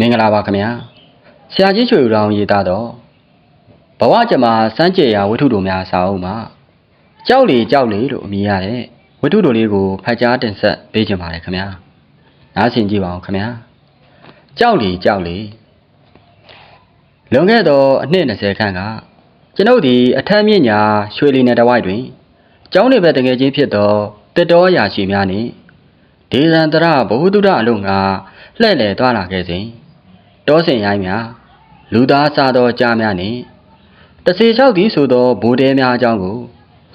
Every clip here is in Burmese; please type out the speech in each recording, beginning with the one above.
မင်္ဂလာပါခင်ဗျာဆရာကြီးချွေဦးတော်ရေးသားတော့ဘဝကျမစမ်းကြယ်ရာဝိထုတို့များစာအုပ်မှာကြောက်လေကြောက်လေလို့အမည်ရတဲ့ဝိထုတို့လေးကိုဖတ်ကြားတင်ဆက်ပေးခြင်းပါတယ်ခင်ဗျာနားဆင်ကြည့်ပါဦးခင်ဗျာကြောက်လေကြောက်လေလွန်ခဲ့သောအနှစ်20ခန့်ကကျွန်ုပ်ဒီအထက်မြင့်ညာရွှေလီနယ်တဝိုက်တွင်ကျောင်းနေဘက်တကယ်ချင်းဖြစ်သောတက်တော်ရာရှိများနှင့်ဒေသန္တရဘဝတုဒအလုံးငါလှဲ့လေသွားလာခဲ့စဉ် တောစင်ရိုင်းများလူသားစားသောကြားများနှင့်တစေလျှောက်သည်ဆိုသောဘိုးတဲများအကြောင်းကို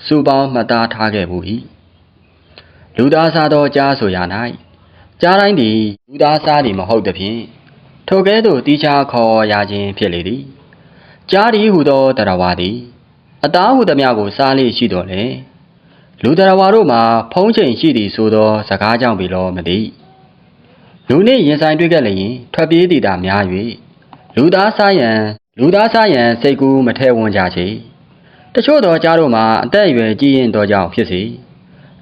စူပေါင်းမှတ်သားထားခဲ့မှု၏လူသားစားသောကြားဆိုရ၌ကြားတိုင်းသည်လူသားစားသည်မဟုတ်သဖြင့်ထိုကဲ့သို့တီးခြားခေါ်ရခြင်းဖြစ်လေသည်ကြားသည်ဟူသောတရားဝါသည်အသားဟုသည်များကိုစားလေရှိတော်လေလူတရားဝါတို့မှာဖုံးချိန်ရှိသည်ဆိုသောစကားကြောင့်ပြီလောမသိ လူနှင့်ရင်ဆိုင်တွေ့ခဲ့လျင်ထွက်ပြေးတည်တာများ၍လူသားစားရန်လူသားစားရန်စိတ်ကူးမထဲဝန်းကြချေတချို့သောကြားတို့မှာအသက်အရွယ်ကြီးရင်သောကြောင့်ဖြစ်စေ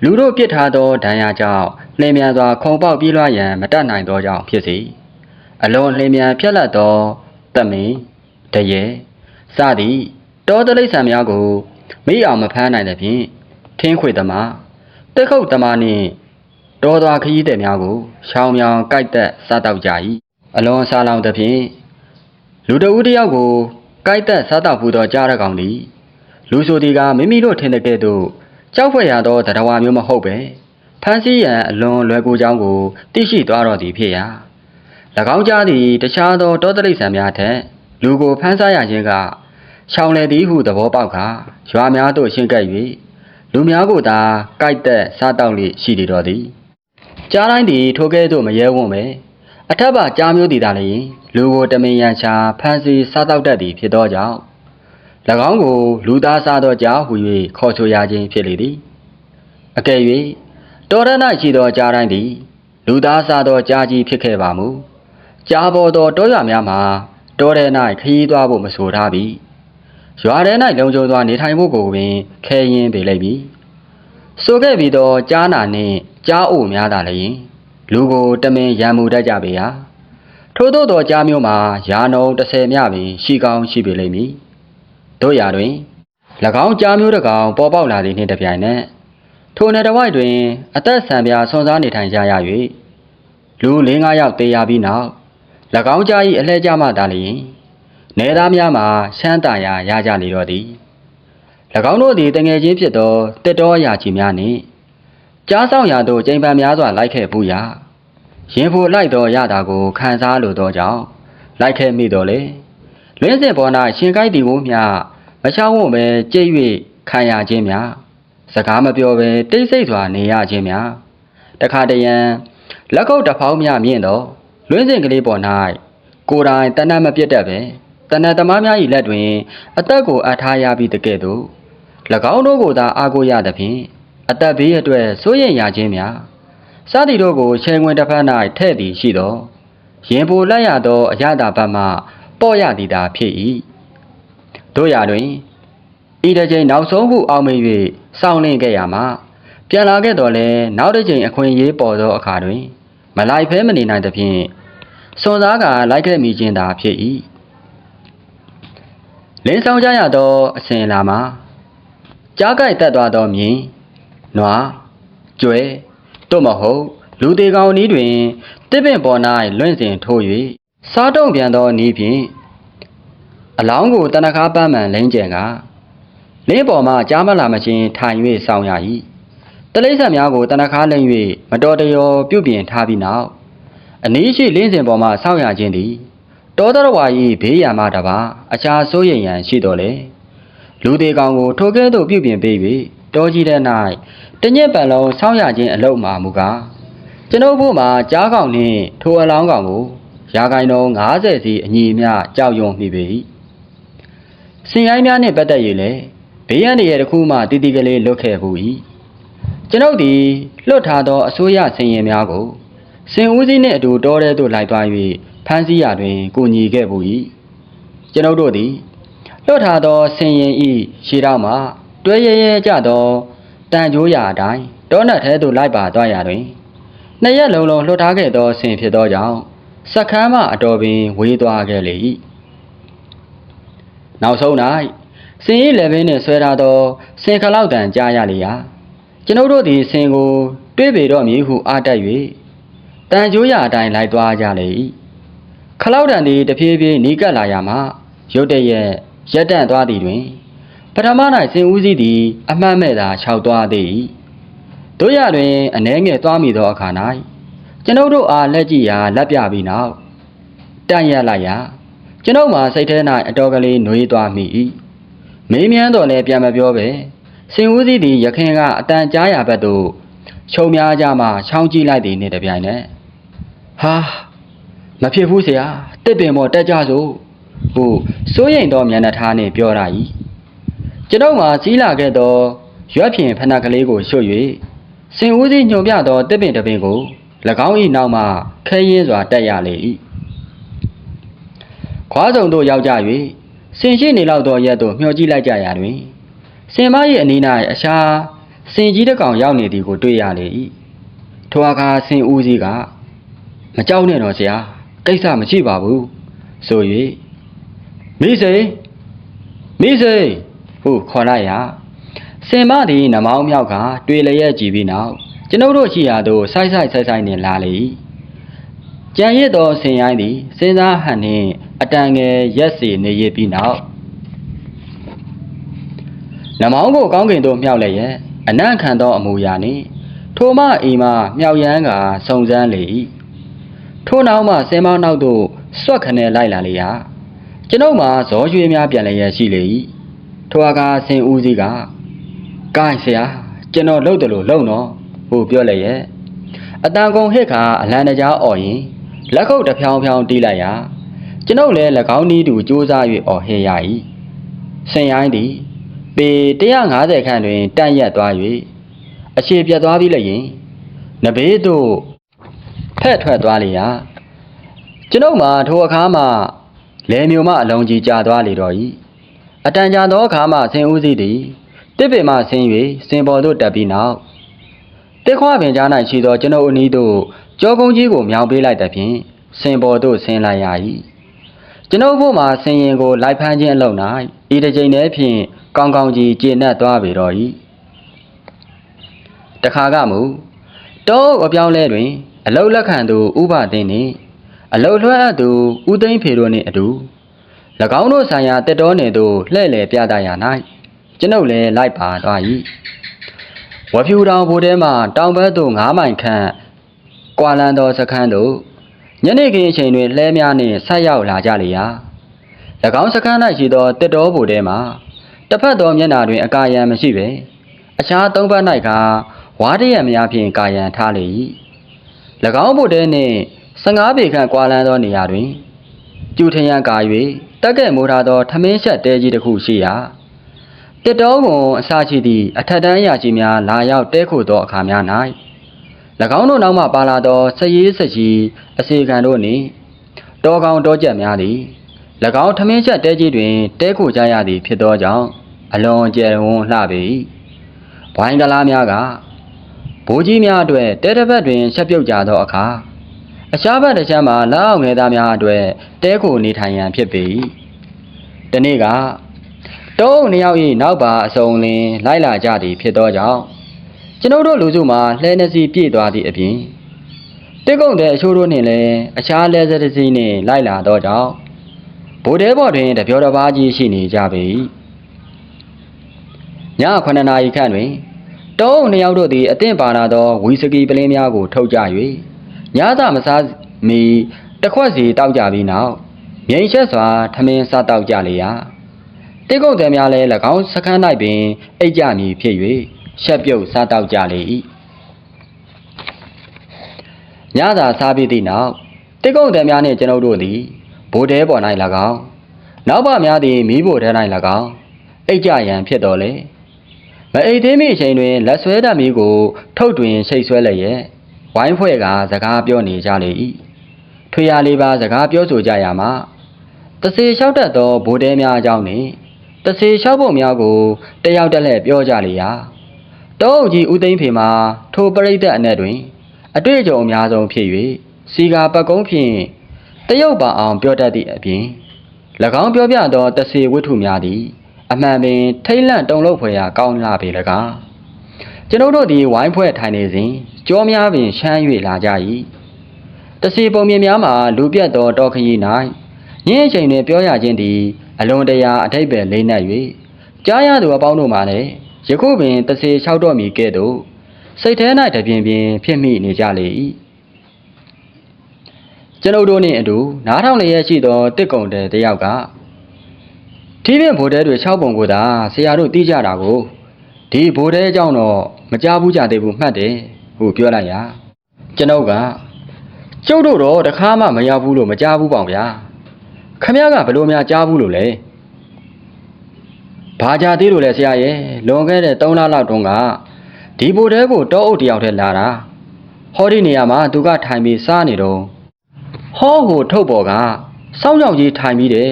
လူတို့ပြစ်ထားသောဒဏ်ရာကြောင့်လင်းမြန်စွာခုံပေါက်ပြေးလွှားရန်မတတ်နိုင်သောကြောင့်ဖြစ်စေအလွန်လင်းမြန်ဖြက်လက်သောတမင်တရေစသည်တောတလိษံများကိုမိအောင်မဖမ်းနိုင်တဲ့ဖြင့်ထင်းခွေသမားတက်ခုတ်သမားနှင့် တော်သွားခရီးသည်များကိုရှောင်းမြောင်ကြိုက်သက်စားတောက်ကြ၏အလွန်စားလောင်သဖြင့်လူတဦးတစ်ယောက်ကိုကြိုက်သက်စားတောက်ဖူးသောကြားရကောင်သည်လူဆိုသည်ကမိမိတို့ထင်တဲ့ကဲ့သို့ကြောက်ဖွယ်ရသောတရားဝါမျိုးမဟုတ်ပဲဖန်စီရန်အလွန်လွယ်ကူကြောင်းကိုသိရှိသွားတော်သည်ဖြစ်ရာ၎င်းကြားသည်တခြားသောတောတရိษံများထက်လူကိုဖန်ဆားရခြင်းကရှောင်းလေသည်ဟုသဘောပေါက်ခါရွာများသို့ရှင်းကပ်၍လူများကိုသာကြိုက်သက်စားတောက်လိရှိနေတော်သည် ကြားတိုင်းသည်ထိုကဲ့သို့မရဲဝံ့ပဲအထက်ပါကြားမျိုးတည်တာလည်းလူကိုတမင်ရန်ချာဖန်စီစားတောက်တတ်သည်ဖြစ်သောကြောင့်၎င်းကိုလူသားစားသောကြားဟူ၍ခေါ်ဆိုရခြင်းဖြစ်လေသည်အကယ်၍တော်ရ၌ရှိသောကြားတိုင်းသည်လူသားစားသောကြားကြီးဖြစ်ခဲ့ပါမူကြားပေါ်သောတောရွာများမှာတောထဲ၌ခရီးသွားဖို့မဆိုထားပြီရွာထဲ၌လုံခြုံစွာနေထိုင်ဖို့ကိုပင်ခဲရင်ပေလိမ့်မည်ဆိုခဲ့ပြီးတော့ကြားနာနှင့် ကြားအိုများတာလည်းလူကိုတမင်ရံမှုတတ်ကြပေဟာထို့သောသောကြားမျိုးမှာယာနုံ30မြပင်ရှိကောင်းရှိပေလိမ့်မည်တို့ရာတွင်၎င်းကြားမျိုးတစ်ကောင်ပေါ်ပေါက်လာသည်နှင့်တပြိုင်နက်ထိုနယ်တစ်ဝိုက်တွင် အသက်ဆံပြာဆွန်စားနေထိုင်ကြရ၍လူ၄၅ယောက်တေးရပြီးနောက်၎င်းကြား၏အလှဲကြမှသာလျှင်နေသားများမှာရှမ်းတာရာရကြလေတော့သည်၎င်းတို့သည်တငယ်ချင်းဖြစ်သောတက်တော်ရာချီများနှင့် ကြားဆောင်ရာသို့ကြိမ်ပန်များစွာလိုက်ခဲ့ဘူးရာရင်ဖို့လိုက်သောရတာကိုခံစားလိုသောကြောင့်လိုက်ခဲ့မိတော်လေလင်းစင်ပေါ်၌ရှင်ကိုက်တီကိုမျှမချောင်းဝပဲကြိတ်၍ခံရခြင်းများစကားမပြောဘဲတိတ်ဆိတ်စွာနေရခြင်းများတခါတရံလက်ကုပ်တစ်ဖောင်းများမြင့်သောလွင်းစင်ကလေးပေါ်၌ကိုယ်တိုင်တဏှတ်မပြတ်တတ်ပဲတဏှတ်သမားများ၏လက်တွင် အသက်ကိုအထားရပြီးတကဲ့သို့၎င်းတို့ကိုသာအားကိုးရသဖြင့် အသက်ဘေးအတွက်စိုးရိမ်ရခြင်းများစသည်တို့ကိုချိန်ဝင်တစ်ဖက်၌ထဲ့သည်ရှိသောရင်ပိုလိုက်ရသောအရသာဘတ်မှပေါ့ရသည်သာဖြစ်၏တို့ရာတွင်ဤတစ်ချိန်နောက်ဆုံးခုအောင်မေ၍စောင့်လင့်ခဲ့ရမှာပြန်လာခဲ့တော်လဲနောက်တစ်ချိန်အခွင့်အရေးပေါ်သောအခါတွင် မလိုက်ဖဲမနေနိုင်သဖြင့်စွန်စားကလိုက်ခဲ့မိခြင်းသာဖြစ်၏လင်းဆောင်ကြရသောအစဉ်အလာမှာကြားကြိုက်တက်သွားသောမြင် နွားကျွဲတို့မဟုတ်လူသေးကောင်ဤတွင်တစ်ပင်ပေါ်၌လွင့်စဉ်ထိုး၍စားတုံပြန်သောဤဖြင့်အလောင်းကိုတနခါပန်းမှန်လိမ့်ကျင်ကလင်းပေါ်မှကြားမလာမချင်းထိုင်၍စောင်းရ၏တလိမ့်ဆက်များကိုတနခါလိမ့်၍မတော်တရောပြုတ်ပြင်ထားပြီးနောက်အနည်းရှိလင်းစဉ်ပေါ်မှစောင်းရခြင်းသည်တောတရဝါ၏ဘေးရန်မှတပါအခြားစိုးရိမ်ရန်ရှိတော်လေလူသေးကောင်ကိုထိုကဲ့သို့ပြုပြင်ပေး၍တောကြီးတဲ့၌ တညက်ပံလုံးဆောင်းရခြင်းအလုံးမှာမူကားကျွန်ုပ်ဖို့မှာကြားကောင်နှင့်ထိုအလောင်းကောင်ကိုရာဂိုင်တော်90စီအညီအမျှကြောက်ရွံ့မိပေ၏စင်ရိုင်းများနှင့်ပတ်သက်၍လည်းဘေးရန်တည်းတစ်ခုမှတီတီကလေးလွတ်ခဲ့ဘူး၏ကျွန်ုပ်သည်လွတ်ထားသောအစိုးရစင်ရင်များကိုစင်ဦးစီးနှင့်အတူတောထဲသို့လိုက်သွား၍ဖမ်းဆီးရာတွင်ကူညီခဲ့ဘူး၏ကျွန်ုပ်တို့သည်လွတ်ထားသောဆင်ရင်ဤရှေးတော်မှတွဲရဲရဲကြသော တန်ကြိုးရာအတိုင်းတောနတ်ထဲသို့လိုက်ပါသွားရာတွင်နှစ်ရက်လုံးလုံးလွတ်ထားခဲ့သောဆင်ဖြစ်သောကြောင့်စက္ကမ်းမှအတော်ပင်ဝေးသွားခဲ့လေ၏နောက်ဆုံး၌စင်၏လက်ဘင်းနှင့်ဆွဲထားသောစင်ခလောက်တန်ကြားရလေရာကျွန်ုပ်တို့သည်စင်ကို တွေးပေတော့မည်ဟုအားတက်၍တန်ကြိုးရအတိုင်းလိုက်သွားကြလေ၏ခလောက်တန်သည်တဖြည်းဖြည်းနီးကပ်လာရမှရုတ်တရက်ရက်တန့်သွားသည်တွင် ပထမ၌စင်ဦးစီးသည်အမှတ်မဲ့သာခြောက်သွားသည်တို့ရတွင်အနှဲငယ်သွားမိသောအခါ၌ကျွန်ုပ်တို့အားလက်ကြည့်ရာလက်ပြပြီးနောက်တန့်ရက်လိုက်ရာကျွန်ုပ်မှာစိတ်ထဲ၌အတော်ကလေးနှွေးသွားမိ၏မေးမြန်းတော်လည်းပြန်မပြောပဲစင်ဦးစီးသည်ရခင်ကအတန်ကြားရာဘက်သို့ခြုံများကြမှချောင်းကြည့်လိုက်သည်နှင့်တပြိုင်နက်ဟာမဖြစ်ဘူးဆရာတစ်ပင်ပေါ်တက်ကြစို့ဟုစိုးရိမ်သောမျက်နှာထားနှင့်ပြောရ၏ ကျွန်ုပ်မှာစီးလာခဲ့သောရွက်ဖြင့်ဖဏကလေးကိုရွှတ်၍စင်ဦးစီးညွန်ပြသောတစ်ပင်တစ်ပင်ကို၎င်း၏နောက်မှခဲရင်းစွာတက်ရလေ၏ခွားစုံတို့ရောက်ကြ၍စင်ရှိနေလောက်သောရက်သို့မျှော်ကြည့်လိုက်ကြရာတွင်စင်မ၏အနီး၌အရှားစင်ကြီးတစ်ကောင်ရောက်နေသည်ကိုတွေ့ရလေ၏ထိုအခါစင်ဦးစီးကမကြောက်နဲ့တော့ဆရာကိစ္စမရှိပါဘူးဆို၍မိစိန်မိစိန် ဟုခေါ်လိုက်ရာစင်မသည်နမောင်းမြောက်ကတွေ့လျက်ကြည့်ပြီးနောက်ကျွန်ုပ်တို့ရှိရာသို့ဆိုက်ဆိုက်ဆိုက်ဆိုက်နှင့်လာလေ၏ကြံရစ်သောဆင်ရိုင်းသည်စဉ်းစားဟန်နှင့်အတန်ငယ်ရက်စီနေရပြီးနောက်နမောင်းကိုကောင်းကင်သို့မြောက်လည်းရဲ့အနံ့ခံသောအမူအရာနှင့်ထိုမအိမ်မှမြောက်ရန်ကစုံစမ်းလေ၏ထိုနောက်မှဆင်မနောက်သို့စွက်ခနဲလိုက်လာလေရာကျွန်ုပ်မှာဇောရွှေများပြန်လျက်ရှိလေ၏ ထိုအခါဆင်ဦးစီးကကိုင်းဆရာကျွန်တော်လှုပ်တယ်လို့လှုပ်နော်ဟုပြောလည်းရဲ့အတန်ကုန်ဟစ်ခါအလံတကြားអော်ရင်လက်ခုပ်တစ်ဖြောင်းဖြောင်းတီးလိုက်ရာကျွန်ုပ်လည်း၎င်းဤသူစူးစမ်း၍អော်ဟဲရ၏ဆင်ရိုင်းသည်ပေ150ခန့်တွင်တန့်ရက်သွား၍အခြေပြတ်သွားပြီးလည်းရင်နဘေးသို့ဖက်ထွက်သွားလေရာကျွန်ုပ်မှာထိုအခါမှလဲမျိုးမအလုံးကြီးကြာသွားလေတော့၏ အတန်ကြာသောအခါမှဆင်ဦးစီးသည်တစ်ပင်မှဆင်း၍စင်ပေါ်သို့တက်ပြီးနောက်တစ်ခွပင်ကြား၌ရှိသောကျွန်ုပ်အနီးသို့ကြောကုန်းကြီးကိုမြောင်ပေးလိုက်သဖြင့်စင်ပေါ်သို့ဆင်းလိုက်ရ၏ကျွန်ုပ်ဘုမှဆင်ရင်ကိုလိုက်ဖမ်းခြင်းအလုပ်၌ဤတစ်ကြိမ်တည်းဖြင့်ကောင်းကောင်းကြီးကျေနပ်သွားပေတော့၏တခါကမူတောအပြောင်းလဲတွင်အလုတ်လက်ခံသူဥပသိန်းနှင့်အလုတ်လွှဲအပ်သူဦးသိန်းဖေတို့နှင့်အတူ၎ င်းတို့ဆိုင်ရာတက်တော်နေသို့လှည့်လည်ပြသရာ၌ကျွန်ုပ်လည်းလိုက်ပါသွား၏ဝဖြူတောင်ဘိုးထဲမှတောင်ဘက်သို့9မိုင်ခန့်ကွာလန်သောစခန်းသို့ညနေခင်းအချိန်တွင်လှဲများနှင့်ဆက်ရောက်လာကြလေရာ၎င်းစခန်း၌ရှိသောတက်တော်ဘိုးထဲမှတစ်ဖက်သောမျက်နှာတွင်အကာယံမရှိပဲအခြားသုံးဘက်၌ကဝါးတရက်များဖြင့်ကာယံထားလေ၏၎င်းဘိုးထဲနှင့်15ပေခန့်ကွာလန်းသောနေရာတွင် ကျူထရန်ကာ၍တက်ကဲ့မိုးထားသောထမင်းဆက်တဲကြီးတစ်ခုရှိရာတစ်တော်ဝန်အစာရှိသည့်အထက်တန်းအရာရှိများလာရောက်တဲခိုသောအခါများ၌၎င်းတို့နောက်မှပါလာသောစရေးစကြီးအစီခံတို့နှင့်တောကောင်တောကြက်များသည်၎င်းထမင်းချက်တဲကြီးတွင်တဲခိုကြရသည်ဖြစ်သောကြောင့်အလွန်ကျယ်ဝန်းလှပေ၏။ဝိုင်းကလားများကဘိုးကြီးများအတွက်တဲတစ်ဖက်တွင်ချက်ပြုတ်ကြသောအခါ အခြားဘက်တစ်ချမ်းမှာလက်အောက်ငယ်သားများအတွက်တဲခိုနေထိုင်ရန်ဖြစ်ပေ၏။တနေ့ကတုံးနှစ်ယောက်၏နောက်ပါအစုံလင်လိုက်လာကြသည်ဖြစ်သောကြောင့်ကျွန်ုပ်တို့လူစုမှာလှဲနှစီပြည့်သွားသည့်အပြင်တစ်ကုံတဲ့အချိုးတို့နှင့်လည်းအခြားလဲစတစ်စီးနှင့်လိုက်လာသောကြောင့်ဗိုလ်တဲဘော်တွင်တပြောတစ်ပါးကြီးရှိနေကြပေ၏ည9နာရီခန့်တွင်တုံးနှစ်ယောက်တို့သည်အသင့်ပါလာသောဝီစကီပလင်းများကိုထုတ်ကြ၍ ညသာမစားမီတစ်ခွက်စီတောက်ကြပြီးနောက်မြိန်ချက်စွာထမင်းစားတောက်ကြလေရာတိကုတ်တယ်များလည်း၎င်းစခန်း၌ပင်အိတ်ကြမည်ဖြစ်၍ရှက်ပြုတ်စားတောက်ကြလေ၏ညသာစားပြီးသည့်နောက်တိကုတ်တယ်များနှင့်ကျွန်ုပ်တို့သည်ဘိုးတဲပေါ်၌၎င်းနောက်ပါများသည်မိဖို့ထဲ၌၎င်းအိတ်ကြရန်ဖြစ်တော်လေမအိတ်သေးမီအချိန်တွင်လက်ဆွဲတမီကိုထုတ်တွင်ရှိတ်ဆွဲလျက် ဝိုင်းဖွဲ့ကစကားပြောနေကြလေ၏ထွေရလေးပါစကားပြောဆိုကြရမှာတစေလျှောက်တတ်သောဗိုလ်တဲများအကြောင်းနှင့်တစေလျှောက်ပုံများကိုတယောက်တက်လှည့်ပြောကြလေရာတောအုပ်ကြီးဦးသိန်းဖေမှာထိုပရိသတ်အနက်တွင် အတွေ့အကြုံအများဆုံးဖြစ်၍စီကာပတ်ကုန်းဖြင့်တရုတ်ပါအောင်ပြောတတ်သည့်အပြင်၎င်းပြောပြသောတစေဝတ္ထုများသည် အမှန်ပင်ထိမ့်လန့်တုံလို့ဖွယ်ရာကောင်းလာပေလကား ကျွန်ုပ်တို့သည်ဝိုင်းဖွဲ့ထိုင်နေစဉ်ကြောများပင်ရှမ်း၍လာကြ၏တစေပုံမြင်များမှာလူပြတ်သောတောခရီး၌ညင်းအချိန်တွင်ပြောရခြင်းသည်အလွန်တရာအထိပ္ပယ်လေးနက်၍ကြားရသူအပေါင်းတို့မှလည်းယခုပင်တစေလျှောက်တော့မီကဲ့သို့စိတ်ထဲ၌တပြင်းပြင်းဖြစ်မိနေကြလေ၏ကျွန်ုပ်တို့နှင့်အတူနားထောင်လျက်ရှိသောတစ်ကုံတဲ့တယောက်ကထီးပင်ဘိုးတဲတွေ၆ပုံကိုသာဆရာတို့သိကြတာကိုဒီဘိုးတဲအကြောင်းတော့ မကြားဘူးကြသေးဘူးမှတ်တယ်ဟုပြောလိုက်ရာကျွန်ုပ်ကကျုပ်တို့တော့တခါမှမရောက်ဘူးလို့မကြားဘူးပေါ့ဗျာခမရကဘယ်လိုများကြားဘူးလို့လဲဘာကြသေးလို့လဲဆရာရဲ့လွန်ခဲ့တဲ့3လလောက်တုန်းကဒီဘိုးတဲကိုတောအုပ်တယောက်တည်းလာတာဟောဒီနေရာမှာသူကထိုင်ပြီးစားနေတော့ဟောဟိုထုတ်ပေါ်ကစောင်းကြောင်ကြီးထိုင်ပြီးတဲ့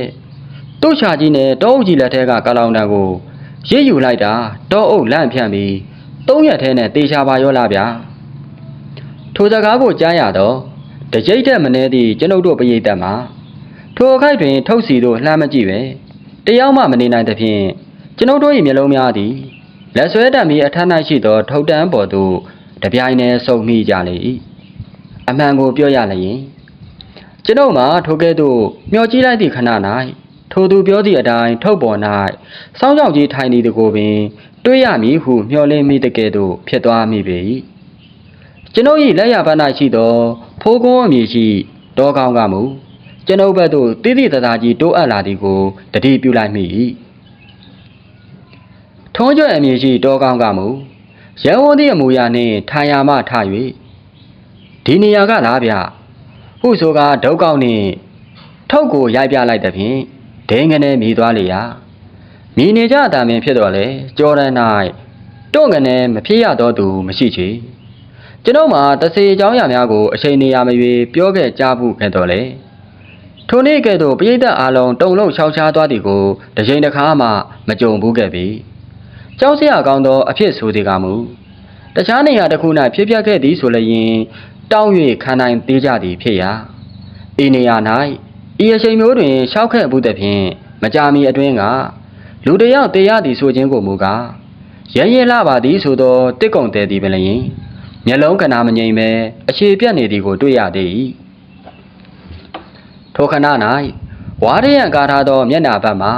တုတ်ချာကြီးနဲ့တောအုပ်ကြီးလက်ထဲကကလောင်တန်ကိုရစ်ယူလိုက်တာတောအုပ်လန့်ဖြန့်ပြီး သုံးရက်ထဲနဲ့တေချာပါရောလားဗျာထိုစကားကိုကြားရတော့တကြိတ်တဲ့မနေသည့်ကျွန်ုပ်တို့ပရိသတ်မှာထိုအခိုက်တွင် ထုတ်စီတို့လှမ်းမကြည့်ပဲတယောက်မှမနေနိုင်သဖြင့်ကျွန်ုပ်တို့၏မျက်လုံးများသည်လက်ဆွဲတံမီအထက်၌ရှိသော ထုတ်တန်းပေါ်သို့တပြိုင်တည်းစုံမိကြလေ၏အမှန်ကိုပြောရလျင်ကျွန်ုပ်မှာထိုကဲ့သို့မျှော်ကြည့်လိုက်သည့်ခဏ၌ထိုသူပြောသည့်အတိုင်းထုတ်ပေါ်၌စောင်းကြောင်ကြီးထိုင်နေသည်ကိုပင် တွေ့ရမည်ဟုမျှော်လင့်မိတကဲ့သို့ဖြစ်သွားမိပေ၏ကျွန်ုပ်၏လက်ရဘက်၌ရှိသော ဖိုးကုန်းအမည်ရှိတောကောင်းကမူကျွန်ုပ်ဘက်သို့တိတိတသားကြီးတိုးအပ်လာသည်ကိုတတိပြုလိုက်မိ၏ထုံးကျွဲ့အမည်ရှိတောကောင်းကမူရန်ဝန်းသည့်အမူအရာနှင့်ထိုင်ရာမှထ၍ဒီနေရာကလားဗျဟုဆိုကဒုက္ကောက်နှင့်ထုတ်ကိုရိုက်ပြလိုက်သဖြင့်ဒိန်ကနေမြည်သွားလေရာ မြည်နေကြအတံပင်ဖြစ်တော်လေကြောရန်၌တွန့်ကနေမဖြစ်ရတော့သူမရှိချေကျွန်ုပ်မှာတစေအကြောင်းအရာများကိုအချိန်နေရာမရွေပြောခဲ့ကြဘူးခဲ့တော်လေထိုနေ့ကဲ့သို့ပရိသတ်အားလုံးတုံလုံးရှောက်ရှားသွားသည်ကိုတစ်ချိန်တစ်ခါမှမကြုံဘူးခဲ့ပြီကြောက်စရာကောင်းသောအဖြစ်ဆိုသည်ကမူတခြားနေရာတစ်ခု၌ဖြစ်ပျက်ခဲ့သည်ဆိုလျင်တောင်း၍ခံနိုင်သေးကြသည်ဖြစ်ရာဤနေရာ၌ဤအချိန်မျိုးတွင်ရှောက်ခဲ့မှုသဖြင့်မကြာမီအတွင်းက လူတစ်ယောက်တရားသည်ဆိုခြင်းကိုမူကားရဲရဲလာပါသည်ဆိုသောတစ်ကုံတဲသည်ပင်လျင်မျက်လုံးကနာမငြိမ်ပဲအခြေပြတ်နေသည်ကိုတွေ့ရသေး၏ထိုခဏ၌ဝါရရန်ကားထားသောမျက်နှာဘက်မှ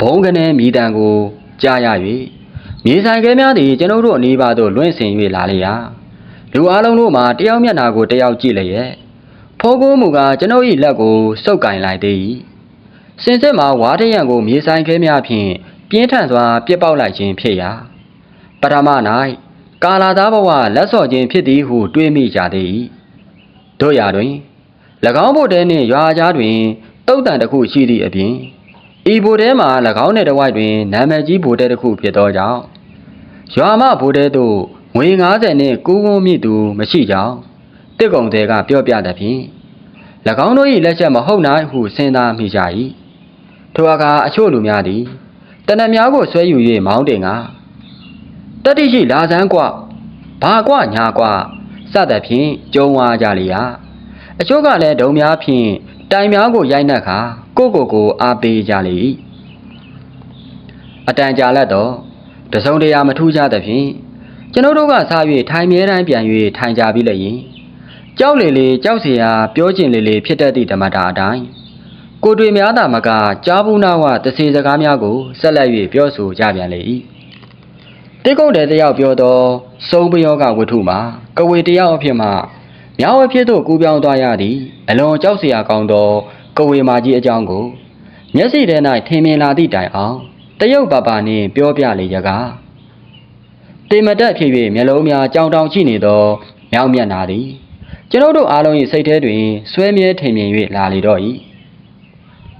ဘုံကနေမိတံကိုကြားရ၍မြေဆိုင်ကဲများသည်ကျွန်ုပ်တို့အနီးပါသို့လွင့်ဆင်၍လာလျာလူအလုံးတို့မှာတယောက်မျက်နှာကိုတယောက်ကြည့်လျက်ဖိုးကိုမူကကျွန်ုပ်၏လက်ကိုစုပ်ကင်လိုက်သေး၏ စင်စစ်မှာဝါတရံကိုမြေဆိုင်ခဲများဖြင့်ပြင်းထန်စွာပြစ်ပေါက်လိုက်ခြင်းဖြစ်ရာပထမ၌ကာလာသားဘဝလက်စော့ခြင်းဖြစ်သည်ဟုတွေးမိကြသေး၏တို့ရာတွင်၎င်းဘုတ်တဲနှင့်ရွာကြားတွင်တုတ်တန်တစ်ခုရှိသည့်အပြင်ဤဘုတ်တဲမှာ၎င်းနှင့်တဝိုက်တွင်နာမည်ကြီးဘုတ်တဲတစ်ခုဖြစ်သောကြောင့်ရွာမဘုတ်တဲသို့ငွေ90နဲ့ကူးကုန်းမြင့်သူမရှိကြောင်းတစ်ကုံတဲကပြောပြသဖြင့်၎င်းတို့၏လက်ချက်မဟုတ်နိုင်ဟုစဉ်းစားမိကြ၏ ထိုအခါအချို့လူများသည်တနက်များကိုဆွဲယူ၍မောင်းတင်ကတတိရှိလာစမ်းกว่าဘာกว่าညာกว่าစသဖြင့်ကြုံဝါကြလေရာအချို့ကလည်းဒုံများဖြင့်တိုင်များကိုရိုက်နှက်ခါကိုကိုကိုအားပေးကြလေ၏အတန်ကြာလက်တော့တစုံတရာမထူးကြသဖြင့်ကျွန်ုပ်တို့ကစား၍ထိုင်မြဲတိုင်းပြန်၍ထိုင်ကြပြီးလည်းရင်ကြောက်လေလေကြောက်เสียပြောကျင်လေလေဖြစ်တတ်သည့်ဓမ္မတာအတိုင်း ကိုတွေများသာမကကြားဘူးနာကတစေစကားများကိုဆက်လက်၍ပြောဆိုကြပြန်လေ၏တိကုတ်တဲ့တယောက်ပြောသောစုံပယောကဝတ္ထုမှာကဝေတယောက်အဖြစ်မှမြောင်းအဖြစ်သို့ကူးပြောင်းသွားရသည်အလွန်ကြောက်စရာကောင်းသောကဝေမာကြီးအကြောင်းကိုမျက်စိထဲ၌ထင်မြင်လာသည့်တိုင်အောင်တရုတ်ပါပါနှင့်ပြောပြလေရကတေမတက်ဖြစ်၍မျက်လုံးများကြောင်တောင်ရှိနေသောမြောင်းမျက်နာသည်ကျွန်ုပ်တို့အားလုံး၏စိတ်ထဲတွင်ဆွဲမြဲထင်မြင်၍လာလေတော့၏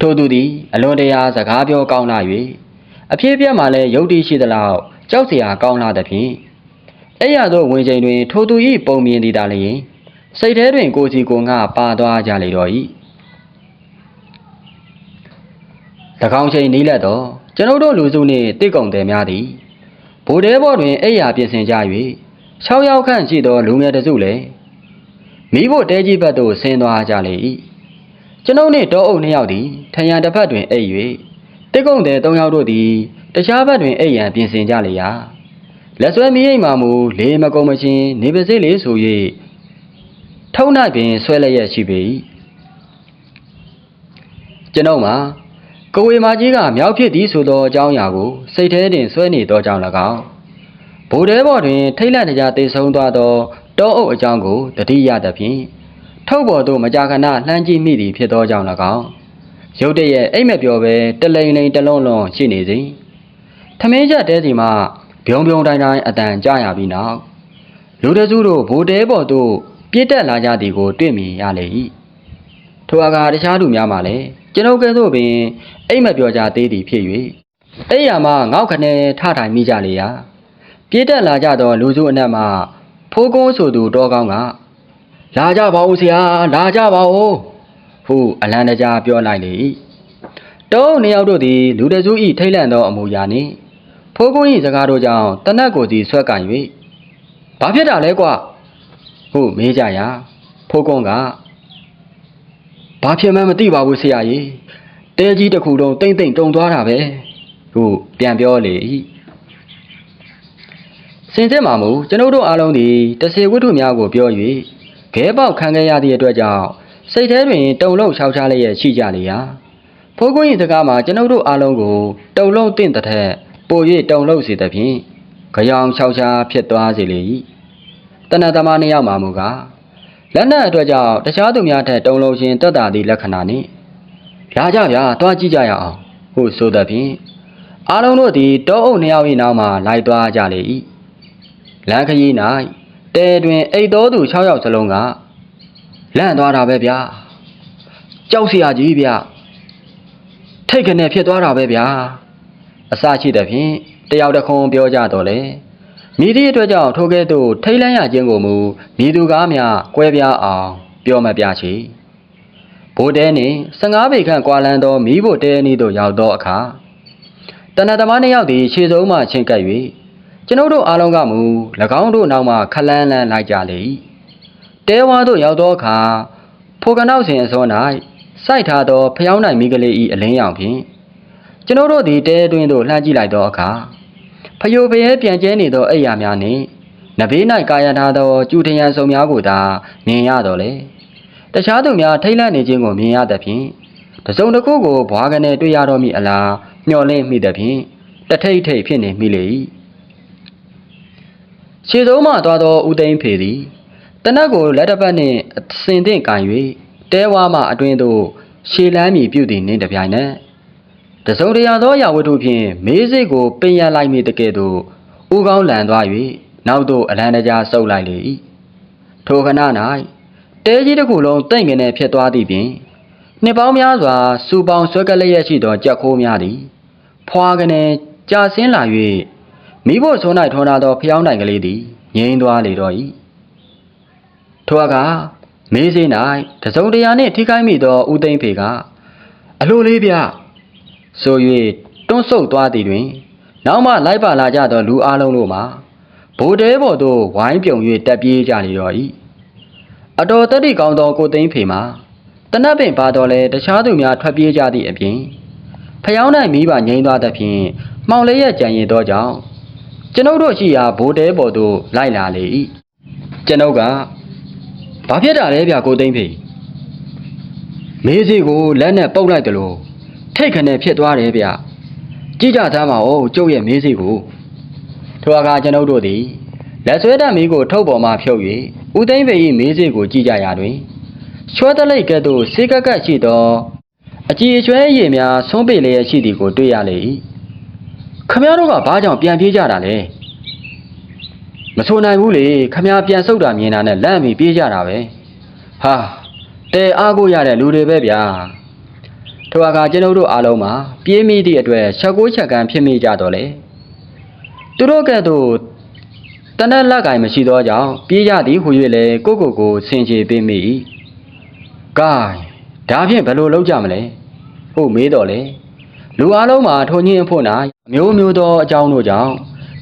ထို့သူသည်အလွန်တရာစကားပြောကောင်းလာ၍အဖြစ်အပျက်မှလည်းယုတ်တိရှိသလောက်ကြောက်စရာကောင်းလာသဖြင့်အဲ့ရသောဝင်ချိန်တွင် ထိုသူ၏ပုံမြင်သည်သာလျင်စိတ်ထဲတွင်ကိုစီကိုငါပါသွားကြလေတော့၏၎င်းချိန်နီးလက်တော့ကျွန်ုပ်တို့လူစုနှင့်တိတ်ကုံတယ်များသည်ဗိုလ်တဲဘော်တွင်အိယာပြင်ဆင်ကြ၍၆ယောက်ခန့်ရှိသောလူငယ်တစုလည်းမိဖို့တဲကြီးဘက်သို့ဆင်းသွားကြလေ၏ ကျွန်ုပ်နှင့်တောအုပ်နှစ်ယောက်သည်ထရန်တစ်ဖက်တွင်အိပ်၍တစ်ကုံတဲ့သုံးယောက်တို့သည်တခြားဘက်တွင်အိပ်ရန်ပြင်ဆင်ကြလေရာလက်ဆွဲမိအိမ်မှမူလေမကုံမချင်းနေပါစေလေဆို၍ထုံ၌ပင်ဆွဲလျက်ရှိပေ၏ကျွန်ုပ်မှာကိုဝေမာကြီးကမြောက်ဖြစ်သည်ဆိုသောအကြောင်းအရာကိုစိတ်ထဲတွင်ဆွဲနေသောကြောင့်၎င်းဗိုလ်တဲဘော်တွင် ထိတ်လန့်တကြားတေဆုံးသွားသောတောအုပ်အကြောင်းကိုတတိယသဖြင့် ထုတ်ပေါ်သို့မကြာခဏလှမ်းကြည့်မိသည်ဖြစ်သောကြောင့်၎င်းရုတ်တရက်အိမ်မက်ပြောပဲတလိန်လိန်တလုံးလုံးရှိနေစဉ်ထမင်းချက်တဲစီမှဘုံဘုံတိုင်းတိုင်းအတန်ကြရပြီးနောက်လူတစုတို့ဗိုလ်တဲဘော်သို့ပြစ်တက်လာကြသည်ကိုတွေ့မြင်ရလေ၏ထိုအခါတခြားသူများမှလည်းကျွန်ုပ်ကဲ့သို့ပင်အိမ်မက်ပြောကြသေးသည်ဖြစ်၍အဲ့ရမှာငေါက်ခနဲထထိုင်မိကြလေရာပြစ်တက်လာကြသောလူစုအနက်မှဖိုးကုန်းဆိုသူတော်ကောင်းက လာကြပါဦးဆရာလာကြပါဦးဟုအလံတကြားပြောလိုက်လေ၏တုံးနှစ်ယောက်တို့သည်လူတစု၏ထိတ်လန့်သောအမူအရာနှင့်ဖိုးကုန်း၏စကားတို့ကြောင့်တနတ်ကိုစီဆွဲကင်၍ဘာဖြစ်တာလဲကွဟုမေးကြရာဖိုးကုန်းကဘာဖြစ်မှန်းမသိပါဘူးဆရာကြီးတဲကြီးတစ်ခုလုံးတိမ့်တိမ့်တုံသွားတာပဲဟုပြန်ပြောလေ၏စင်စစ်မှာမူကျွန်ုပ်တို့အားလုံးသည်တဆေဝတ္ထုများကိုပြော၍ ခဲပေါက်ခံခဲ့ရသည့်အတွက်ကြောင့်စိတ်ထဲတွင်တုံလုံးခြောက်ခြားလျက်ရှိကြလေရာဖိုးကွင်း၏စကားမှာကျွန်ုပ်တို့အားလုံးကိုတုံလုံးတင့်တဲ့ထက်ပို၍တုံလုံးစေသဖြင့်ကြောင်ခြောက်ခြားဖြစ်သွားစေလေ၏တဏ္ဍသမားနှစ်ယောက်မှမူကားလက်နက်အတွက်ကြောင့်တခြားသူများထက်တုံလုံးရှင်တက်တာသည့်လက္ခဏာနှင့်လာကြဗျာတွားကြည့်ကြရအောင်ဟုဆိုသဖြင့်အားလုံးတို့သည်တောအုပ်နှစ်ယောက်၏နောက်မှလိုက်သွားကြလေ၏လမ်းခရီး၌ တဲတွင်အိတ်တော်သူ6ယောက်စလုံးကလန့်သွားတာပဲဗျာကြောက်စရာကြီးဗျာထိတ်ခနဲ့ဖြစ်သွားတာပဲဗျာအစရှိသဖြင့်တယောက်တစ်ခုံပြောကြတော့လေမိသည့်အတွက်ကြောင့်ထိုကဲ့သို့ထိတ်လန့်ရခြင်းကိုမူမိသူကားများကွဲပြားအောင် ပြောမပြချေဘိုးတဲနှင့်15ပေခန့်ကွာလန်းသောမိဖို့တဲအနီးသို့ရောက်သောအခါတဏ္ဍသမားနှစ်ယောက်သည်ခြေစုံမှချင်းကပ်၍ ကျွန်ုပ်တို့အားလုံးကမူ၎င်းတို့နောက်မှခလန်းလန်းလိုက်ကြလေ၏တဲဝါသို့ရောက်သောအခါဖိုကနောက်စဉ်အစော၌စိုက်ထားသောဖျောင်းနိုင်မိကလေး၏အလင်းရောင်ဖြင့်ကျွန်ုပ်တို့သည်တဲအတွင်းသို့လှမ်းကြည့်လိုက်သောအခါဖယိုဖယဲပြန်ကျဲနေသောအိယာများနှင့်နဘေး၌ကာယထားသောကျူထရန်စုံများကိုသာမြင်ရတော်လေတခြားသူများထိတ်လန့်နေခြင်းကိုမြင်ရသဖြင့်တစုံတစ်ခုကိုဘွားကနေတွေ့ရတော့မိအလားမျော်လင့်မိသဖြင့်တထိတ်ထိတ်ဖြစ်နေမိလေ၏ ခြေစုံးမှသွားသောဦးသိန်းဖေသည်တနက်ကိုလက်တစ်ပတ်နှင့်အစင်သင့်ကင်၍တဲဝါမှအတွင်းသို့ရှေလန်းမီပြုတ်သည်နှင့်တပြိုင်နက်တစုံတရာသောအရာဝတ္ထုဖြင့်မေးစိတ်ကိုပင်ရလိုက်မိတကဲ့သို့ဦးကောင်းလန်သွား၍နောက်သို့အလံတကြားဆုပ်လိုက်လေ၏ထိုခဏ၌တဲကြီးတစ်ခုလုံးတိတ်ငင်နေဖြစ်သွားသည်ဖြင့်နှစ်ပေါင်းများစွာစူပေါင်းဆွဲကလေးရရှိသောကြက်ခိုးများသည်ဖွာကနေကြာဆင်းလာ၍ မိဖို့ဆိုး၌ထွန်းလာသောဖျောင်းတိုင်ကလေးသည်ငြိမ်းသွားလေတော့၏ထိုအခါမေးစေး၌တစုံတရာနှင့်ထိခိုက်မိသောဦးသိန်းဖေကအလိုလေးဗျဆို၍တွန်းဆုတ်သွားသည်တွင် နောက်မှလိုက်ပါလာကြသောလူအလုံးတို့မှာဗိုလ်တဲဘော်သို့ဝိုင်းပြုံ၍တက်ပြေးကြလေတော့၏အတော်တတိကောင်းသောကိုသိန်းဖေမှာတနတ်ပင်ပါတော်လဲတခြားသူများထွက်ပြေးကြသည့်အပြင်ဖျောင်းနိုင်မိပါငိမ့်သွားသဖြင့်မှောင်လေးရဲ့ကြံရည်သောကြောင့် ကျွန်ုပ်တို့ရှိရာဗိုလ်တဲဘော်သို့လိုက်လာလေ၏ကျွန်ုပ်ကဘာဖြစ်တာလဲဗျကိုသိန်းဖေမေးစီကိုလက်နဲ့ပုတ်လိုက်တယ်လို့ထိတ်ခနဲ့ဖြစ်သွားတယ်ဗျကြည့်ကြသားပါဦးကျုပ်ရဲ့မေးစီကိုထိုအခါကျွန်ုပ်တို့သည်လက်ဆွဲတပ်မီးကိုထုတ်ပေါ်မှဖြုတ်၍ဦးသိန်းဖေ၏မေးစီကိုကြည့်ကြရာတွင်ချွဲတလိတ်ကဲ့သို့စေကက်ကက်ရှိသောအကြည်အကျွဲရည်များဆုံးပေလျက်ရှိသည်ကိုတွေ့ရလေ၏ ခမည်းတော်ကဘာကြောင့်ပြန်ပြေးကြတာလဲမဆိုနိုင်ဘူးလေခမည်းပြန်ဆုတ်တာမြင်တာနဲ့လန့်ပြီးပြေးကြတာပဲဟာတဲအားကိုရတဲ့လူတွေပဲဗျာထိုအခါကျွန်ုပ်တို့အားလုံးမှာပြေးမိသည့်အတွက်ချက်ကိုချက်ကန်းဖြစ်မိကြတော့လေသူတို့ကဲ့သို့တနက်လက်ကင်မရှိသောကြောင့်ပြေးကြသည်ဟူ၍လေကိုကိုကိုဆင်ခြေပေးမိ၏ကဲဒါဖြင့်ဘယ်လိုလုပ်ကြမလဲဟုတ်မေးတော့လေ လူအလုံးမှာထုံညင်းဖို့နာမျိုးမျိုးသောအကြောင်းတို့ကြောင့်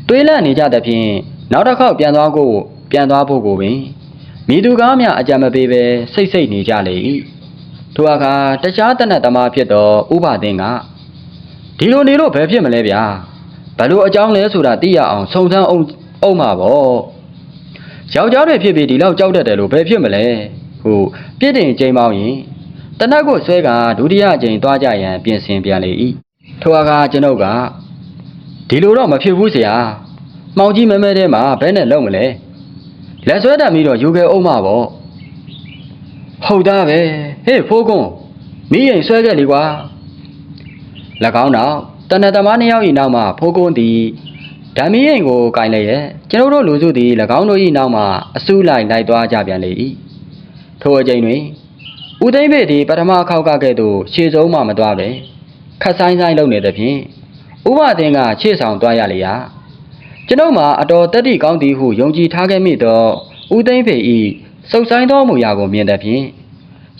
တွေးလန့်နေကြသဖြင့်နောက်တစ်ခေါက်ပြန်သွားကိုပြန်သွားဖို့ကိုပင်မိသူကားများအကြံမပေးပဲစိတ်စိတ်နေကြလေ၏ထိုအခါတခြားတနတ်သမားဖြစ်သောဥပသင်ကဒီလိုနေလို့ဘယ်ဖြစ်မလဲဗျာဘယ်လိုအကြောင်းလဲဆိုတာသိရအောင်စုံစမ်းအောင်အောင်မှာပေါ့ယောက်ျားတွေဖြစ်ပြီးဒီလောက်ကြောက်တတ်တယ်လို့ဘယ်ဖြစ်မလဲဟုပြစ်တင်ချိန်ပေါင်းရင်တနတ်ကိုဆွဲကဒုတိယအကြိမ်သွားကြရန်ပြင်ဆင်ပြန်လေ၏ ထိုအခါကျွန်ုပ်ကဒီလိုတော့မဖြစ်ဘူးဆရာမှောင်ကြီးမဲမဲတဲမှာဘယ်နဲ့လုံမလဲလက်ဆွဲတတ်ပြီးတော့ယူခဲ့အောင်မှာပေါ့ဟုတ်သားပဲဟေးဖိုးကွန်းမိရင်ဆွဲခဲ့လေကွာ၎င်းနောက်တဏ္ဍသမားနှစ်ယောက်၏နောက်မှဖိုးကွန်းသည်ဓမ္မီရင်ကိုကင်လည်းရဲ့ကျွန်ုပ်တို့လူစုသည်၎င်းတို့၏နောက်မှအစုလိုက်လိုက်သွားကြပြန်လေ၏ထိုအချိန်တွင်ဦးသိမ့်ပေသည်ပထမအခေါက်ကကဲ့သို့ခြေစုံးမှမသွားပဲ ခတ်ဆိုင်ဆိုင်လုပ်နေသဖြင့်ဥပသင်ကခြေဆောင်သွားရလေရာကျွန်ုပ်မှာအတော်တက်တိကောင်းသည်ဟုယုံကြည်ထားခဲ့မိသောဦးသိမ့်ပေ၏စုပ်ဆိုင်သောမူရာကိုမြင်သဖြင့်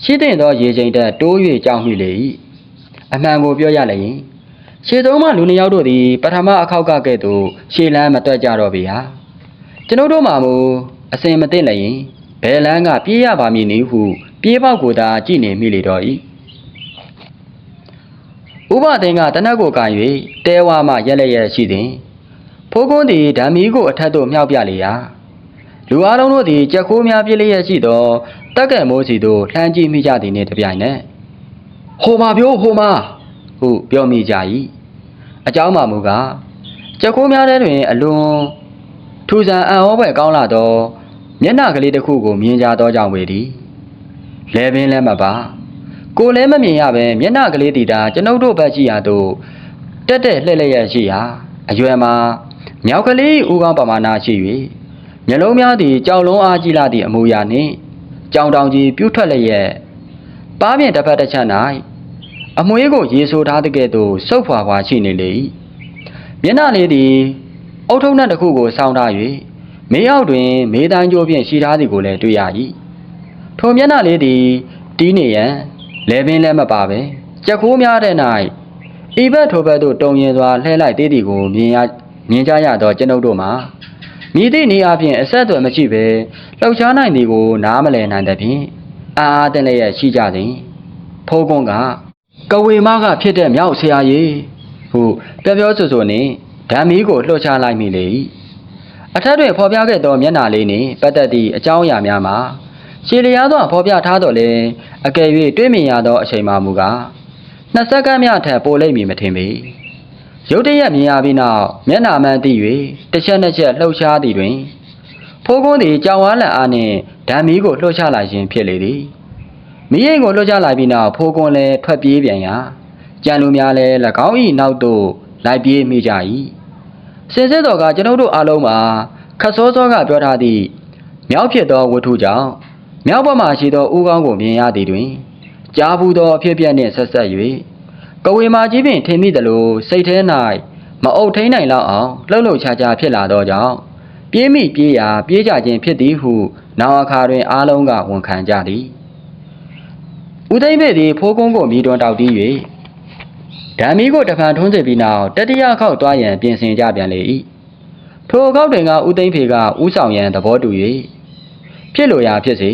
ရှိတဲ့သောရေချိန်တက်တိုး၍ကြောက်မိလေ၏အမှန်ကိုပြောရလျင်ခြေသုံးမှလူနှစ်ယောက်တို့သည်ပထမအခေါက်ကကဲ့သို့ရှေလန်းမတွက်ကြတော့ပေဟာကျွန်ုပ်တို့မှမူအစင်မသိလျင်ဘယ်လန်းကပြေးရပါမည်နည်းဟုပြေးပေါက်ကိုသာကြည့်နေမိလေတော့၏ ဥပသင်ကတနတ်ကိုကန်၍တဲဝါမှရက်လက်ရက်ရှိသည်ဖိုးကုန်းသည်ဓာမီကိုအထက်သို့မြောက်ပြလေရာလူအားလုံးတို့သည်ကြက်ခိုးများပြည့်လျက်ရှိသောတက်ကဲ့မိုးစီသို့လှမ်းကြည့်မိကြသည်နှင့်တပြိုင်နက်ဟိုမာပြိုးဟိုမာဟုပြောမိကြ၏အကြောင်းမှမူကားကြက်ခိုးများထဲတွင် အလွန်ထူဆန်အံ့ဩဖွယ်ကောင်းလာသော မျက်နှာကလေးတစ်ခုကိုမြင်ကြသောကြောင့်ပေသည်လဲပင်လည်းမပါ ကိုယ်လည်းမမြင်ရပဲမျက်နှာကလေးတည်တာကျွန်ုပ်တို့ဘက်ရှိရာသို့တက်တက်လှည့်လျက်ရှိရာအရွယ်မှာမြောက်ကလေးဦးကောင်းပမာဏရှိ၍မျက်လုံးများသည်ကြောင်လုံးအားကြီးလာသည့်အမူအရာနှင့်ကြောင်တောင်ကြီးပြူးထွက်လျက်ပါးပြင်တစ်ဖက်တစ်ချက်၌အမွေးကိုရေဆိုထားတဲ့ကဲ့သို့စုပ်ဖွာဖွာရှိနေလေ၏မျက်နှာလေးသည်အုတ်ထုံနှက်တစ်ခုကိုဆောင်းထား၍မေးအောက်တွင် မေးတိုင်းကျိုးဖြင့်ရှိထားသည်ကိုလည်းတွေ့ရ၏ထိုမျက်နှာလေးသည်တီးနေရန် လဲပင်လည်းမပါပဲကြက်ခိုးများတဲ့၌ဤဘက်ထိုဘက်သို့တုံရင်စွာလှဲလိုက်သေးသည်ကိုမြင်ရမြင်ကြရသောကျွန်ုပ်တို့မှာမြည်သည့်နေအပြင်အဆက်အသွယ်မရှိဘဲလှောက်ရှားနိုင်သည်ကို နားမလည်နိုင်တဲ့ဖြင့်အာအားတလည်းရရှိကြသည်ဖိုးကွန်းကကဝေမကဖြစ်တဲ့မြောက်ဆရာကြီးဟုပြောပြောဆိုဆိုနှင့်ဓာမီကိုလှော့ချလိုက်မိလေ၏အထက်တွင်ဖော်ပြခဲ့သောမျက်နှာလေးနှင့်ပတ်သက်သည့်အကြောင်းအရာများမှာ ရှည်လျားသောဖော်ပြထားတော်လဲအကယ်၍တွေ့မြင်ရသောအချိန်မှမူကားနှစ်စက္ကန့်မြထက်ပိုလိမ့်မည်မထင်ပေရုတ်တရက်မြင်ရပြီးနောက်မျက်နှာမှန်သိ၍တစ်ချက်နှစ်ချက်လှုပ်ရှားသည်တွင်ဖိုးကုန်းသည်ကြောင်ဝါလန်အားနှင့်ဓာမီကိုလှုပ်ချလိုက်ခြင်းဖြစ်လေသည်မိရင်ကိုလှုပ်ချလိုက်ပြီးနောက်ဖိုးကုန်းလည်းထွက်ပြေးပြန်ရာကြံလူများလည်း၎င်း၏နောက်သို့လိုက်ပြေးမိကြ၏စင်စစ်တော်ကကျွန်ုပ်တို့အားလုံးမှာခတ်စောစောကပြောထားသည့်မြောက်ဖြစ်သောဝတ္ထုကြောင့် မြောက်ဘက်မှရှိသောဦးကောင်းကိုမြင်ရသည်တွင်ကြားဘူးသောအဖြစ်အပျက်နှင့်ဆက်ဆက်၍ကဝေမာကြီးပင်ထင်မိသလိုစိတ်ထဲ၌မအုပ်ထိန်နိုင်လောက်အောင်လှုပ်လှုပ်ခြားခြားဖြစ်လာသောကြောင့်ပြေးမိပြေးရာပြေးကြခြင်းဖြစ်သည်ဟုနောင်အခါတွင်အားလုံးကဝန်ခံကြသည်ဦးသိမ့်ပေသည်ဖိုးကုန်းကိုမြည်တွန်းတောက်တီး၍ဓာမီကိုတဖန်ထုံးစေပြီးနောက်တတိယခေါက်သွားရန်ပြင်ဆင်ကြပြန်လေ၏ထိုအခေါက်တွင်ကဦးသိမ့်ဖေကဥဆောင်ရန်သဘောတူ၍ ဖြစ်လိုရာဖြစ်စေ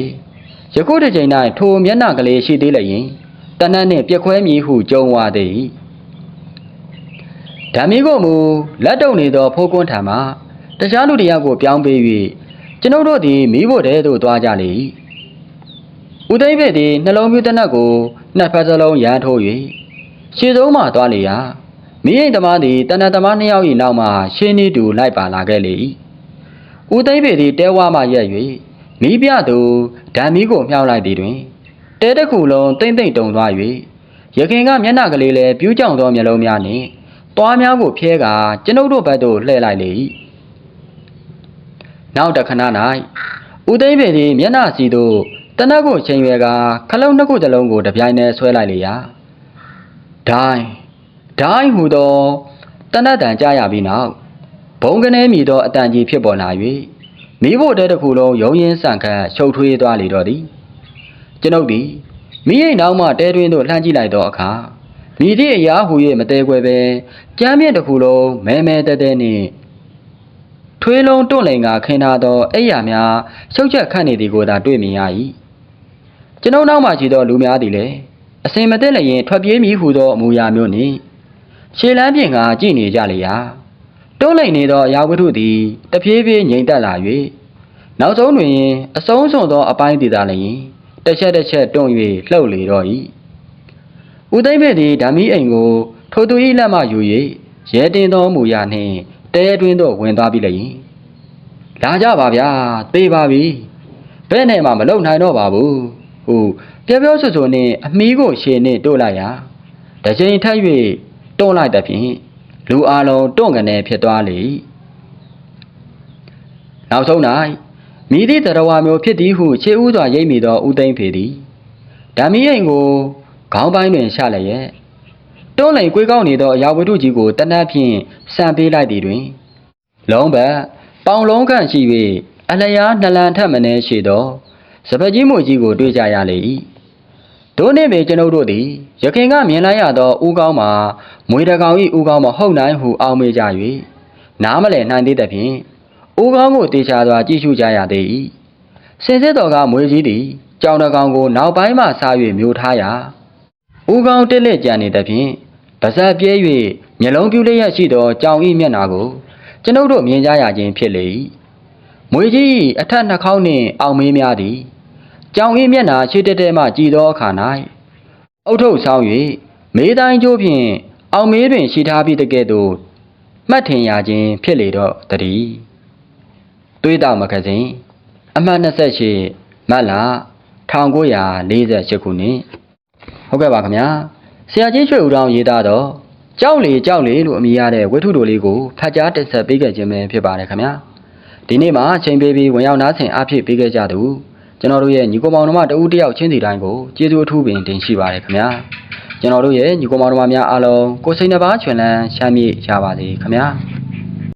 ယခုတစ်ချိန်၌ထိုမျက်နှာကလေးရှိသေးလျင်တနတ်နှင့်ပြက်ခွဲမည်ဟုကြုံဝသည်ဓာမီကိုမူလက်တုံနေသောဖိုးကွန်းထံမှတခြားလူတစ်ယောက်ကိုပြောင်းပေး၍ကျွန်ုပ်တို့သည်မိဖို့တဲသို့သွားကြလေ၏ဦးသိမ့်ဖေသည်နှလုံးပြူတနတ်ကိုနှစ်ဖက်စလုံးရန်ထိုး၍ရှေ့ဆုံးမှသွားလေရာမိရင်သမားသည်တဏ္ဍသမားနှစ်ယောက်၏နောက်မှရှင်းနေတူလိုက်ပါလာခဲ့လေ၏ဦးသိမ့်ဖေသည်တဲဝါမှရက်၍ မိပြသူဓာမီကိုမြှောက်လိုက်သည်တွင်တဲတစ်ခုလုံးတိမ့်တိမ့်တုံသွား၍ရခင်ကမျက်နှာကလေးလည်းပြူးကြောင်သောမျက်လုံးများနှင့်တွားများကိုဖျဲကာကျွန်ုပ်တို့ဘက်သို့လှည့်လိုက်လေ၏နောက်တစ်ခဏ၌ဦးသိမ့်ပေသည်မျက်နှာစီသို့တနက်ကိုချိန်ရွယ်ကာခလုံးနှစ်ခုတစ်လုံးကိုတပြိုင်တည်းဆွဲလိုက်လေရာဒိုင်းဒိုင်းဟူသောတနတ်တန်ကြားရပြီးနောက်ဘုံကနေမြည်သောအတန်ကြီးဖြစ်ပေါ်လာ၍ မိဖို့တဲတစ်ခုလုံးရုံရင်းဆန့်ခတ်ရှုပ်ထွေးသွားလေတော့သည်ကျွန်ုပ်သည်မိရိတ်နောက်မှတဲတွင်သို့လှမ်းကြည့်လိုက်သောအခါမိသည့်အရာဟူ၍မတဲခွဲပဲကြမ်းမြင့်တစ်ခုလုံးမဲမဲတဲတဲနှင့်ထွေးလုံးတွန့်လိန်ကခင်းထားသောအိယာများရှုပ်ချက်ခတ်နေသည်ကိုသာတွေ့မြင်ရ၏ကျွန်ုပ်နောက်မှရှိသောလူများသည်လည်းအစင်မသိလျင်ထွက်ပြေးမိဟုသောအမူအရာမျိုးနှင့်ရှေလန်းပြင်ကကြည်နေကြလေရာ တွန်းလိုက်နေသောအရာဝတ္ထုသည်တဖြည်းဖြည်းငြိမ်သက်လာ၍နောက်ဆုံးတွင်အဆုံးစွန်သောအပိုင်းတည်သာလျင်တစ်ချက်တစ်ချက်တွန်း၍လှုပ်လေတော့၏ဦးသိမ့်ဖေသည်ဓာမီအိမ်ကို ထိုသူ၏လက်မှယူ၍ရဲတင်သောမူအရာနှင့်တဲအတွင်းသို့ဝင်သွားပြီလျင်လာကြပါဗျာသေပါပြီဘယ်နဲ့မှမလုံနိုင်တော့ပါဘူးဟုပြောပြောဆိုဆိုနှင့်အမီးကိုရှေနှင့်တို့လိုက်ရာတစ်ချိန်ထပ်၍တွန်းလိုက်သဖြင့် လူအလုံးတွန့်ကနေဖြစ်သွားလေ၏နောက်ဆုံး၌မိသည့်တရားဝမျိုးဖြစ်သည်ဟုခြေဥစွာရိပ်မိသောဦးသိမ့်ဖေသည်ဓာမီအိမ်ကိုခေါင်းပိုင်းတွင်ရှလျက်တွန်းလိန်ကွေးကောက်နေသောအရာဝတ္ထုကြီးကိုတနတ်ဖြင့်စံပေးလိုက်သည်တွင် လုံးဘက်ပေါင်လုံးခန့်ရှိ၍အလျားနှစ်လန်ထက်မနည်းရှိသောစပက်ကြီးမွေကြီးကိုတွေ့ကြရလေ၏ တို့နှင့်ပင်ကျွန်ုပ်တို့သည်ရခင်ကမြင်လိုက်ရသောဥကောင်းမှာမွေတကောင်၏ဥကောင်းမဟုတ်နိုင်ဟုအောက်မေ့ကြ၍နားမလည်နိုင်သေးသဖြင့်ဥကောင်းကိုတေချာစွာကြည့်ရှုကြရသေး၏စင်စစ်တော်ကမွေကြီးသည်ကြောင်တကောင်ကိုနောက်ပိုင်းမှစား၍မျိုးထားရာဦးကောင်းတက်လက်ကြံနေသဖြင့်ဗဇက်ပြဲ၍မျက်လုံးပြူလျက်ရှိသောကြောင်ဤမျက်နာကိုကျွန်ုပ်တို့မြင်ကြရခြင်းဖြစ်လေ၏မွေကြီး၏အထက်နှာခေါင်းနှင့်အောက်မေးများသည် ကြောင်ဤမျက်နာခြေတက်တက်မှကြည်သောအခါ၌အုတ်ထုတ်ဆောင်း၍မေးတိုင်းကျိုးဖြင့်အောင်မေးတွင်ရှိထားပြီးတကဲ့သို့မှတ်ထင်ရခြင်းဖြစ်လေတော့တည်းတွေးတောင်မဂဇင်းအမှတ်28မတ်လ1948ခုနှစ်ဟုတ်ကဲ့ပါခင်ဗျာဆရာကြီးရွှေဦးတောင်ရေးသားတော့ကြောက်လေကြောက်လေလို့အမည်ရတဲ့ဝတ္ထုတိုလေးကိုဖတ်ကြားတင်ဆက်ပေးခဲ့ခြင်းပဲဖြစ်ပါတယ်ခင်ဗျာဒီနေ့မှာချိန်ပေးပြီးဝင်ရောက်နားဆင်အားဖြည့်ပေးခဲ့ကြသူ ကျွန်တော်တို့ရဲ့ညီကောင်မောင်နှမတဦးတယောက်ချင်းစီတိုင်းကိုကျေးဇူးအထူးပင်တင်ရှိပါတယ်ခင်ဗျာကျွန်တော်တို့ရဲ့ညီကောင်မောင်နှမများအားလုံးကိုယ်စိတ်နှပါချွင်လန်းချမ်းမြေ့ကြပါစေခင်ဗျာ